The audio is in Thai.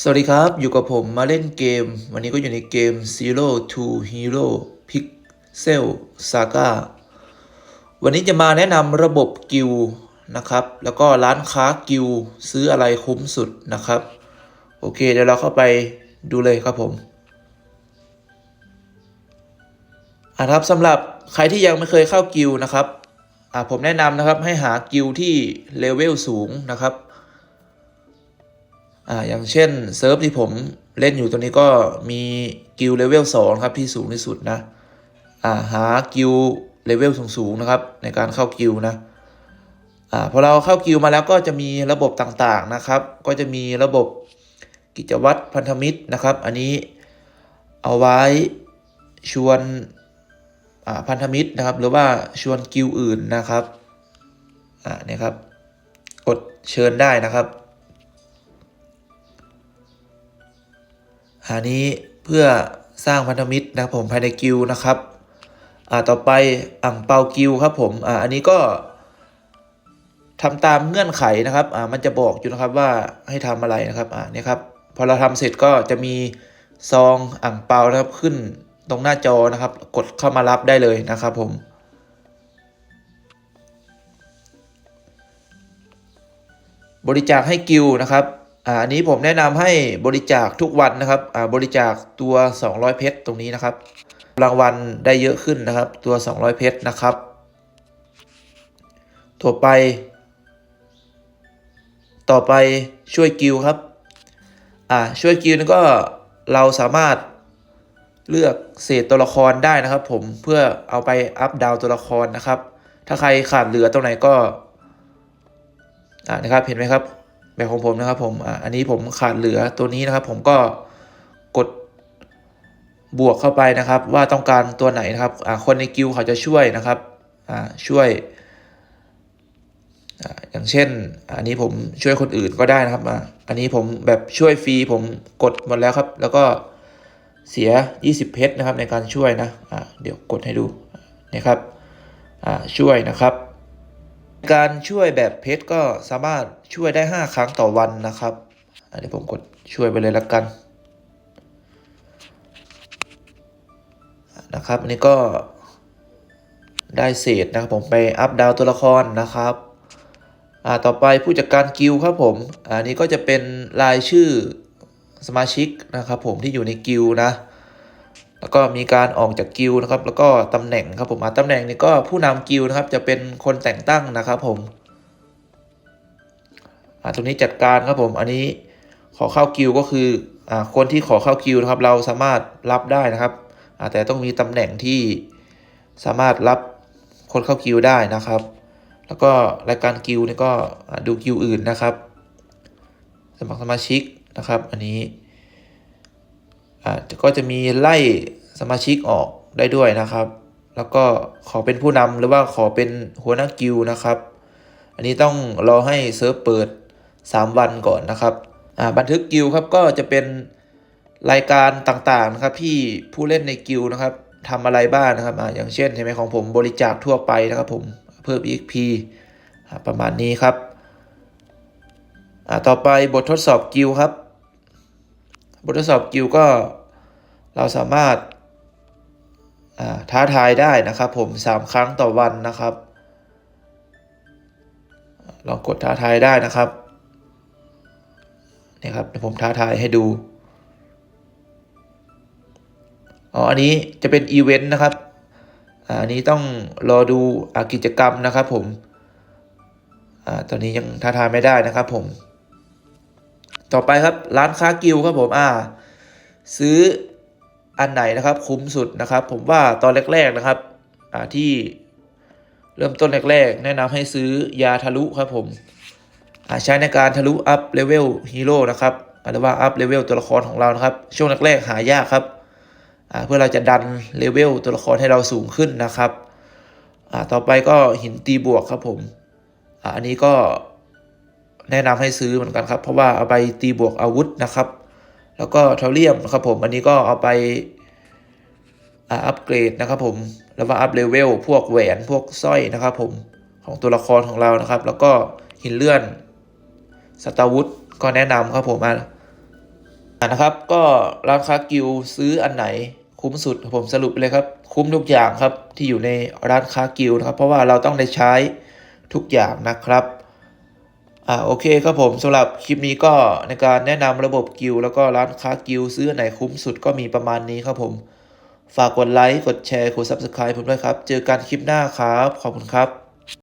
สวัสดีครับ อยู่กับผมมาเล่นเกม วันนี้ก็อยู่ในเกม Zero to Hero Pixel Saga วันนี้จะมาแนะนำระบบกิลด์นะครับ แล้วก็ร้านค้ากิลด์ซื้ออะไรคุ้มสุดนะครับ โอเค เดี๋ยวเราเข้าไปดูเลยครับผมอะครับสำหรับใครที่ยังไม่เคยเข้ากิลด์นะครับอะผมแนะนำนะครับให้หากิลด์ที่เลเวลสูงนะครับ อ่าอย่างเช่นเซิร์ฟที่ผมเล่นอยู่ตัวนี้ก็มีกิลเลเวลสองครับที่สูงที่สุดนะอ่าหากิลเลเวลสูงๆนะครับ ในการเข้ากิลนะอ่าพอเราเข้ากิลมาแล้วก็จะมีระบบต่างๆนะครับ ก็จะมีระบบกิจวัตรพันธมิตรนะครับ อันนี้เอาไว้ชวนอ่าพันธมิตรนะครับ หรือว่าชวนกิลอื่นนะครับอ่าเนี่ยครับ กดเชิญได้นะครับ อันนี้เพื่อสร้างพันธมิตรนะครับผมภายในกิลนะครับอ่าต่อไปอ่างเปากิลครับผมอ่าอันนี้ก็ทำตามเงื่อนไขนะครับอ่ามันจะบอกอยู่นะครับว่าให้ทำอะไรนะครับอ่านี่ครับพอเราทำเสร็จก็จะมีซองอ่างเปานะครับขึ้นตรงหน้าจอนะครับ กดเข้ามารับได้เลยนะครับผมบริจาคให้กิลนะครับ อันนี้ผมแนะนำให้บริจาคทุกวันนะครับอ่าบริจาคตัว 200 เพชรตรงนี้นะครับ รางวัลได้เยอะขึ้นนะครับ ตัว 200 เพชรนะครับต่อไป ต่อไปช่วยกิลครับอ่าช่วยกิลนี่ก็เราสามารถเลือกเศษตัวละครได้นะครับ ผมเพื่อเอาไปอัพดาวตัวละครนะครับ ถ้าใครขาดเหลือตรงไหนก็อ่านะครับเห็นไหมครับ แบบของผมนะครับผมอ่าอันนี้ผมขาดเหลือตัวนี้นะครับ ผมก็กดบวกเข้าไปนะครับ ว่าต้องการตัวไหนนะครับอ่าคนในกิลเขาจะช่วยนะครับอ่าช่วยอ่าอย่างเช่น อันนี้ผมช่วยคนอื่นก็ได้นะครับอ่าอันนี้ผมแบบช่วยฟรีผมกดหมดแล้วครับ แล้วก็เสีย 20 เพชรนะครับในการช่วยนะอ่าเดี๋ยวกดให้ดูนะครับอ่าช่วยนะครับ การช่วยแบบเพชรก็สามารถช่วยได้ 5 ครั้งต่อวันนะครับ อันนี้ผมกดช่วยไปเลยละกันนะครับอันนี้ก็ได้เศษนะครับผมไปอัพดาวตัวละครนะครับอ่าต่อไปผู้จัดการกิลครับผมอันนี้ก็จะเป็นรายชื่อสมาชิกนะครับผมที่อยู่ในกิลนะ แล้วก็มีการออกจากกิลนะครับ แล้วก็ตำแหน่งครับผมอ่าตำแหน่งนี้ก็ผู้นำกิลนะครับ จะเป็นคนแต่งตั้งนะครับผมตรงนี้จัดการครับผมอันนี้ขอเข้ากิลก็คืออคนที่ขอเข้ากิลนะครับ เราสามารถรับได้นะครับแต่ต้องมีตำแหน่งที่สามารถรับคนเข้ากิลได้นะครับ แล้วก็รายการกิลนี่ก็ดูกิลอื่นนะครับ สมัครสมาชิกนะครับ อันนี้ ก็จะมีไล่สมาชิกออกได้ด้วยนะครับ แล้วก็ขอเป็นผู้นำหรือว่าขอเป็นหัวหน้ากิลนะครับ อันนี้ต้องรอให้เซิร์ฟเปิด 3 วันก่อนนะครับบันทึกกิลครับก็จะเป็นรายการต่างๆนะครับที่ผู้เล่นในกิลนะครับทำอะไรบ้างนะครับออย่างเช่นใช่ไหมของผมบริจาคทั่วไปนะครับผมเพิ่ม EXP ประมาณนี้ครับต่อไปบททดสอบกิลครับ บททดสอบกิลก็ เราสามารถาท้าทายได้นะครับผม 3 ครั้งต่อวันนะครับอ่าลองกดท้าทายได้นะครับนี่ครับผมท้าทายให้ดูอ๋ออันนี้จะเป็นอีเวนต์นะครับอันนี้ต้องรอดูอกิจกรรมนะครับผมอตอนนี้ยังท้าทายไม่ได้นะครับผม ต่อไปครับร้านค้ากิลครับผมอ่า ซื้อ อันไหนนะครับคุ้มสุดนะครับ ผมว่าตอนแรกๆนะครับที่เริ่มต้นแรกๆ แนะนำให้ซื้อยาทะลุครับผมใช้ในการทะลุอัพเลเวลฮีโร่นะครับหรือว่าอัพเลเวลตัวละครของเรานะครับ ช่วงแรกๆหายากครับเพื่อเราจะดันเลเวลตัวละครให้เราสูงขึ้นนะครับต่อไปก็หินตีบวกครับผมอันนี้ก็แนะนำให้ซื้อเหมือนกันครับ เพราะว่าเอาไปตีบวกอาวุธนะครับ แล้วก็เทเรียมนะครับผมอันนี้ก็เอาไปอัปเกรดนะครับผมแล้วว่าอัพเลเวลพวกแหวนพวกสร้อยนะครับผมของตัวละครของเรานะครับ แล้วก็หินเลื่อนสตาวุธก็แนะนำครับผมอะอ่านะครับ ก็ร้านค้ากิวซื้ออันไหนคุ้มสุดผมสรุปเลยครับ คุ้มทุกอย่างครับที่อยู่ในร้านค้ากิวนะครับ เพราะว่าเราต้องได้ใช้ทุกอย่างนะครับ อ่าโอเคครับผมสำหรับคลิปนี้ก็ในการแนะนำระบบกิวแล้วก็ร้านค้ากิวซื้อไหนคุ้มสุดก็มีประมาณนี้ครับผม ฝากกดไลค์ กดแชร์ กด Subscribe ผมด้วยครับ เจอกันคลิปหน้าครับ ขอบคุณครับ